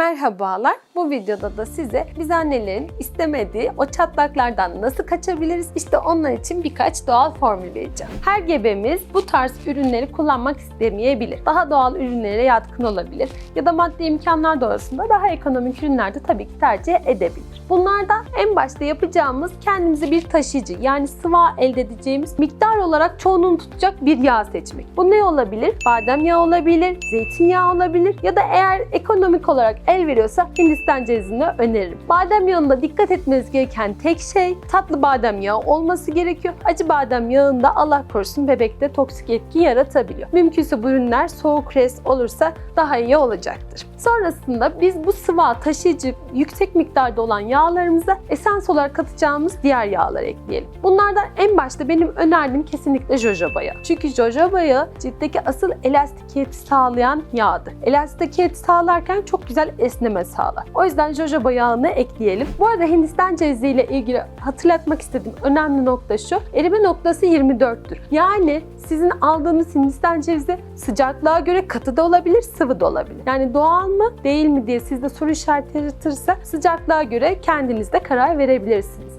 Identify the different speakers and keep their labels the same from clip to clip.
Speaker 1: Merhabalar. Bu videoda da size biz annelerin istemediği o çatlaklardan nasıl kaçabiliriz? İşte onlar için birkaç doğal formül vereceğim. Her gebemiz bu tarz ürünleri kullanmak istemeyebilir. Daha doğal ürünlere yatkın olabilir ya da maddi imkanlar doğrultusunda daha ekonomik ürünlerde tabii ki tercih edebilir. Bunlardan en başta yapacağımız kendimize bir taşıyıcı yani sıva elde edeceğimiz miktar olarak çoğunluğunu tutacak bir yağ seçmek. Bu ne olabilir? Badem yağı olabilir, zeytinyağı olabilir ya da eğer ekonomik olarak el veriyorsa Hindistan cevizini öneririm. Badem yağında dikkat etmeniz gereken tek şey tatlı badem yağı olması gerekiyor. Acı badem yağında Allah korusun bebekte toksik etki yaratabiliyor. Mümkünse bu ürünler soğuk res olursa daha iyi olacaktır. Sonrasında biz bu sıva taşıyıcı yüksek miktarda olan yağlarımıza esans olarak katacağımız diğer yağlar ekleyelim. Bunlardan en başta benim önerdiğim kesinlikle jojoba yağı. Çünkü jojoba yağı ciltteki asıl elastikiyeti sağlayan yağdır. Elastikiyeti sağlarken çok güzel esneme sağlar. O yüzden jojoba yağını ekleyelim. Bu arada Hindistan cevizi ile ilgili hatırlatmak istediğim önemli nokta şu. Erime noktası 24'tür. Yani sizin aldığınız Hindistan cevizi sıcaklığa göre katı da olabilir, sıvı da olabilir. Yani doğal mı, değil mi diye sizde soru işareti yaratırsa sıcaklığa göre kendiniz de karar verebilirsiniz.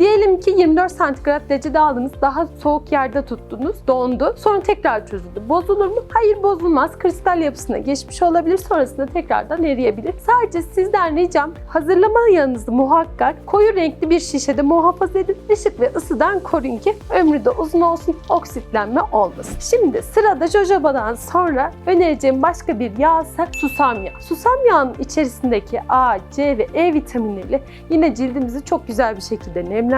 Speaker 1: Diyelim ki 24 santigrat derecede aldınız, daha soğuk yerde tuttunuz, dondu, sonra tekrar çözüldü. Bozulur mu? Hayır bozulmaz. Kristal yapısına geçmiş olabilir, sonrasında tekrardan eriyebilir. Sadece sizden ricam hazırlama yağınızı muhakkak koyu renkli bir şişede muhafaza edin. Işık ve ısıdan koruyun ki ömrü de uzun olsun, oksitlenme olmasın. Şimdi sırada jojoba'dan sonra önereceğim başka bir yağ ise susam yağı. Susam yağının içerisindeki A, C ve E vitaminleri yine cildimizi çok güzel bir şekilde nemlendiriyor.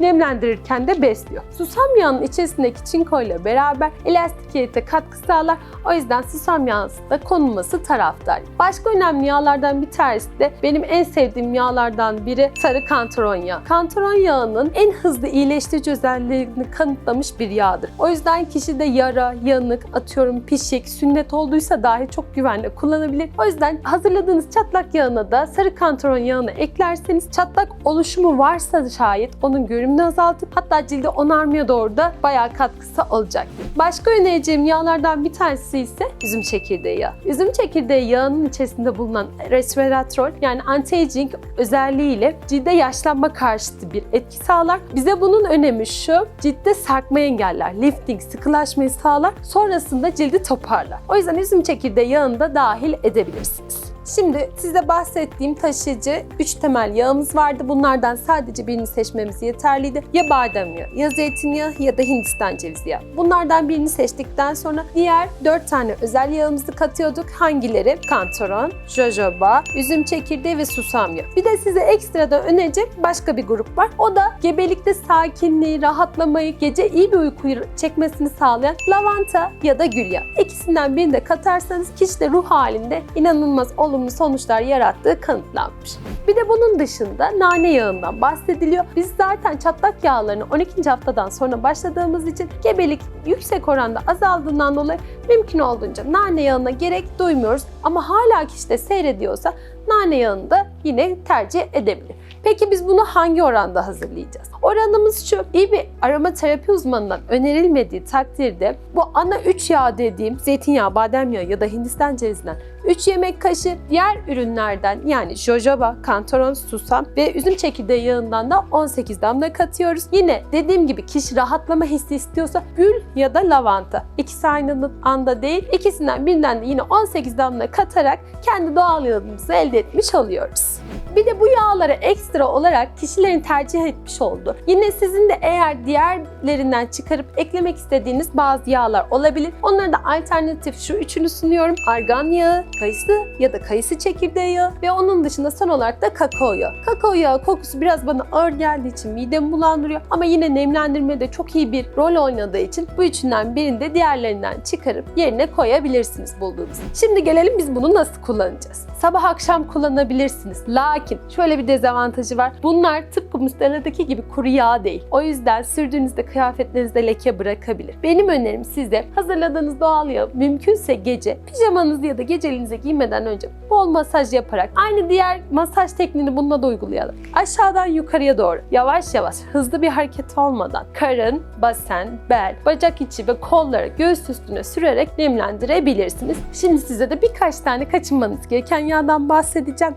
Speaker 1: Nemlendirirken de besliyor. Susam yağının içerisindeki çinko ile beraber elastikiyete katkı sağlar. O yüzden susam yağı da konulması taraftar. Başka önemli yağlardan bir tanesi de benim en sevdiğim yağlardan biri sarı kantaron yağı. Kantaron yağının en hızlı iyileştirici özelliğini kanıtlamış bir yağdır. O yüzden kişide yara, yanık, atıyorum pişik, sünnet olduysa dahi çok güvenle kullanabilir. O yüzden hazırladığınız çatlak yağına da sarı kantaron yağını eklerseniz çatlak oluşumu varsa şayet onun görünümünü azaltıp hatta cilde onarmaya doğru da bayağı katkısı olacaktır. Başka önereceğim yağlardan bir tanesi ise üzüm çekirdeği yağı. Üzüm çekirdeği yağının içerisinde bulunan resveratrol yani anti-aging özelliğiyle cilde yaşlanma karşıtı bir etki sağlar. Bize bunun önemi şu, ciltte sarkmayı engeller, lifting, sıkılaşmayı sağlar. Sonrasında cildi toparlar. O yüzden üzüm çekirdeği yağını da dahil edebilirsiniz. Şimdi size bahsettiğim taşıyıcı 3 temel yağımız vardı. Bunlardan sadece birini seçmemiz yeterliydi. Ya badem yağı, ya zeytinyağı ya da Hindistan cevizi yağı. Bunlardan birini seçtikten sonra diğer 4 tane özel yağımızı katıyorduk. Hangileri? Kantaron, jojoba, üzüm çekirdeği ve susam yağı. Bir de size ekstradan önerecek başka bir grup var. O da gebelikte sakinliği, rahatlamayı, gece iyi bir uyku çekmesini sağlayan lavanta ya da gül yağı. İkisinden birini de katarsanız kişide ruh halinde inanılmaz olumlu sonuçlar yarattığı kanıtlanmış. Bir de bunun dışında nane yağından bahsediliyor. Biz zaten çatlak yağlarını 12. haftadan sonra başladığımız için gebelik yüksek oranda azaldığından dolayı mümkün olduğunca nane yağına gerek duymuyoruz. Ama hala kişi de seyrediyorsa nane yağını da yine tercih edebilir. Peki biz bunu hangi oranda hazırlayacağız? Oranımız şu, iyi bir aromaterapi uzmanından önerilmediği takdirde bu ana 3 yağ dediğim zeytinyağı, badem yağı ya da Hindistan cevizinden 3 yemek kaşığı, diğer ürünlerden yani jojoba, kantaron, susam ve üzüm çekirdeği yağından da 18 damla katıyoruz. Yine dediğim gibi kişi rahatlama hissi istiyorsa gül ya da lavanta. İkisi aynı anda değil, ikisinden birinden de yine 18 damla katarak kendi doğal yağımızı elde etmiş oluyoruz. Bir de bu yağlara ekstra olarak kişilerin tercih etmiş olduğu. Yine sizin de eğer diğerlerinden çıkarıp eklemek istediğiniz bazı yağlar olabilir. Onlara da alternatif şu üçünü sunuyorum. Argan yağı, kayısı ya da kayısı çekirdeği yağı ve onun dışında son olarak da kakao yağı. Kakao yağı kokusu biraz bana ağır geldiği için midemi bulandırıyor ama yine nemlendirmede çok iyi bir rol oynadığı için bu üçünden birini de diğerlerinden çıkarıp yerine koyabilirsiniz bulduğunuz. Şimdi gelelim biz bunu nasıl kullanacağız? Sabah akşam kullanabilirsiniz. Lakin şöyle bir dezavantajı var. Bunlar tıpkı müsteladaki gibi kuru yağ değil. O yüzden sürdüğünüzde kıyafetlerinizde leke bırakabilir. Benim önerim size hazırladığınız doğal yağı mümkünse gece pijamanızı ya da geceliğinize giymeden önce bol masaj yaparak aynı diğer masaj tekniğini bunda da uygulayalım. Aşağıdan yukarıya doğru yavaş yavaş hızlı bir hareket olmadan karın, basen, bel, bacak içi ve kolları göğüs üstüne sürerek nemlendirebilirsiniz. Şimdi size de birkaç tane kaçınmanız gereken yağdan bahsedeceğim.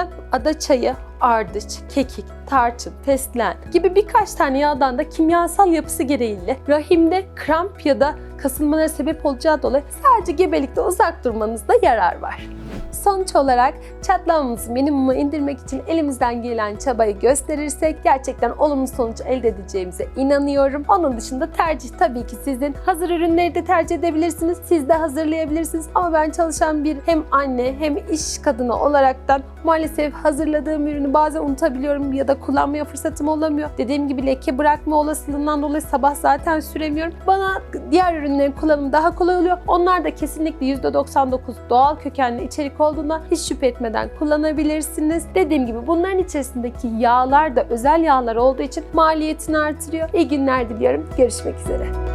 Speaker 1: Bunlardan ada çayı, ardıç, kekik, tarçın, fesleğen gibi birkaç tane yağdan da kimyasal yapısı gereğiyle rahimde kramp ya da kasılmalara sebep olacağı dolayı sadece gebelikte uzak durmanızda yarar var. Sonuç olarak çatlamamızı minimuma indirmek için elimizden gelen çabayı gösterirsek gerçekten olumlu sonuç elde edeceğimize inanıyorum. Onun dışında tercih tabii ki sizin. Hazır ürünleri de tercih edebilirsiniz. Siz de hazırlayabilirsiniz. Ama ben çalışan bir hem anne hem iş kadını olaraktan maalesef hazırladığım ürünü bazen unutabiliyorum ya da kullanmaya fırsatım olamıyor. Dediğim gibi leke bırakma olasılığından dolayı sabah zaten süremiyorum. Bana diğer ürünlerin kullanımı daha kolay oluyor. Onlar da kesinlikle %99 doğal kökenli içerik olduğuna hiç şüphe etmeden kullanabilirsiniz. Dediğim gibi bunların içerisindeki yağlar da özel yağlar olduğu için maliyetini artırıyor. İyi günler diliyorum. Görüşmek üzere.